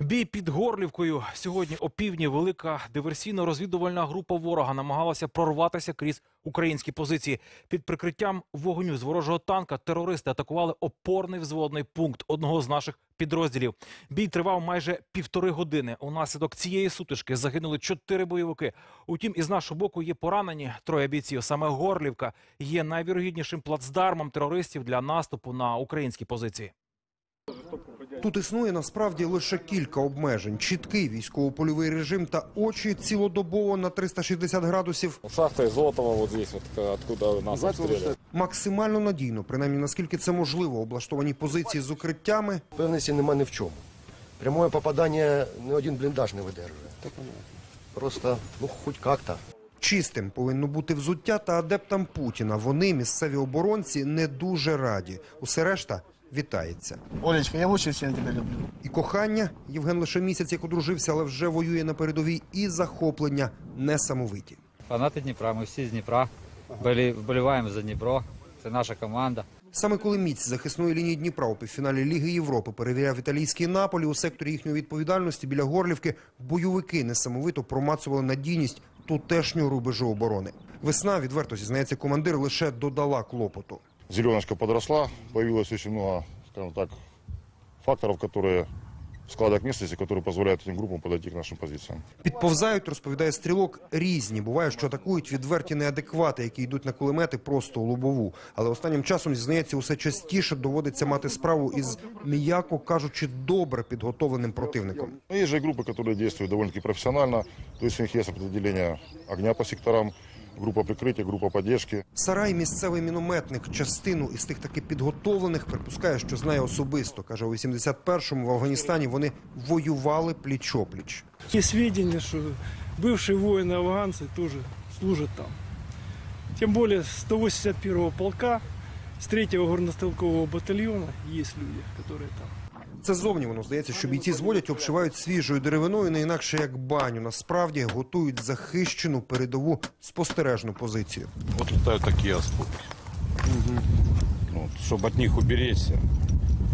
Бій під Горлівкою. Сьогодні о півдні велика диверсійно-розвідувальна група ворога намагалася прорватися крізь українські позиції. Під прикриттям вогню з ворожого танка терористи атакували опорний взводний пункт одного з наших підрозділів. Бій тривав майже півтори години. Унаслідок цієї сутички загинули чотири бойовики. Утім, із нашого боку є поранені троє бійців. Саме Горлівка є найвірогіднішим плацдармом терористів для наступу на українські позиції. Тут існує насправді лише кілька обмежень: чіткий військово-польовий режим та очі цілодобово на 360 градусів. Шахта Изотова вот здесь, вот откуда нас обстреливают. Максимально надійно, принаймні наскільки це можливо, облаштовані позиції з укриттями. Певності нема ні в чому. Прямое попадання ні один бліндаж не видержує. Просто, ну, хоч як-то. Чистим повинно бути взуття та адептам Путіна. Вони, місцеві оборонці, не дуже раді. Усе решта вітається. Олечка, я очень сильно тебя люблю. І кохання Євген лише місяць як одружився, але вже воює на передовій. І захоплення несамовиті. Фанати Дніпра, ми всі з Дніпра. Болі- Вболіваємо за Дніпро. Це наша команда. Саме коли міць захисної лінії Дніпра у півфіналі Ліги Європи перевіряв італійський Наполі у секторі їхньої відповідальності біля Горлівки, бойовики несамовито промацували надійність тутешнього рубежу оборони. Весна, відверто зізнається командир, лише додала клопоту. Зеленочка подросла, появилось очень много, скажем так, факторов, которые складок местности, которые позволяют этим группам подойти к нашим позициям. Підповзають, розповідає стрілок, різні. Буває, що атакують відверті неадеквати, які йдуть на кулемети просто у лобову. Але останнім часом, зізнається, усе частіше доводиться мати справу із, м'яко кажучи, добре підготовленим противником. Но есть же группы, которые действуют довольно-таки профессионально, то есть у них есть определение огня по секторам, группа прикрытия, группа поддержки. Сарай, місцевий мінометник, частину із тих таки підготовлених, припускає, що знає особисто. Каже, у 81-му в Афганістані вони воювали пліч-опліч. Есть сведения, что бывшие воины-афганцы тоже служат там. Тем более 181-го полка, с 3-го горнострелкового батальона есть люди, которые там. Це зовні воно здається, що бійці зводять, обшивають свіжою деревиною, не інакше як баню. Насправді готують захищену передову спостережну позицію. От літають такі осколки. Вот, щоб від них уберечься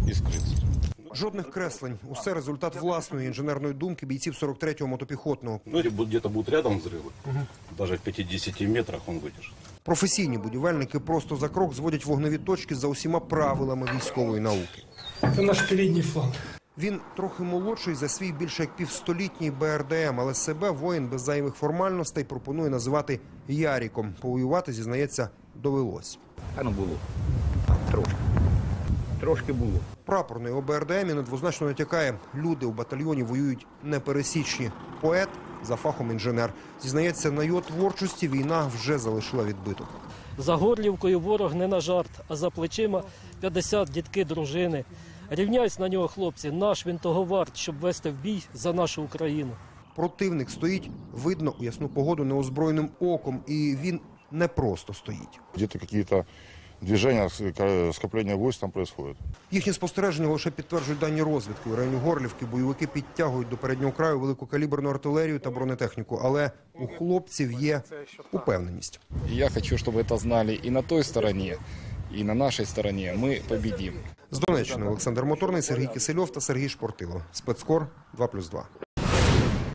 і скрыться. Жодних креслень. Усе результат власної інженерної думки бійців 43-го мотопіхотного. Ну, если будут- где-то будут рядом взрывы, даже в 50 метрах он выдержит. Професійні будівельники просто за крок зводять вогневі точки за усіма правилами військової науки. Это наш передний фланг. Він трохи молодший за свій більше як півстолітній БРДМ, але себе воїн без зайвих формальностей пропонує називати Яріком. Повоювати, зізнається, довелось. А ну було. Трошки. Трошки було. Прапорний ОБРДМ недвозначно натякає, люди у батальйоні воюють непересічні. Поет за фахом інженер. Зізнається, на його творчості війна вже залишила відбиток. За Горлівкою ворог не на жарт, а за плечима 50 дітки дружини. Рівняйсь на нього, хлопці, наш він того варт, щоб вести в бій за нашу Україну. Противник стоїть, видно у ясну погоду неозброєним оком, і він не просто стоїть. Где-то какие-то движения, ск- скопления войск там происходит. Їхні спостереження лише підтверджують дані розвідки. У районі Горлівки бойовики підтягують до переднього краю великокаліберну артилерію та бронетехніку. Але у хлопців є упевненість. И я хочу, чтобы это знали и на той стороне, и на нашей стороне. Мы победим. З Донеччини Олександр Моторний, Сергій Кисельов та Сергій Шпортило. Спецкор 2+,2.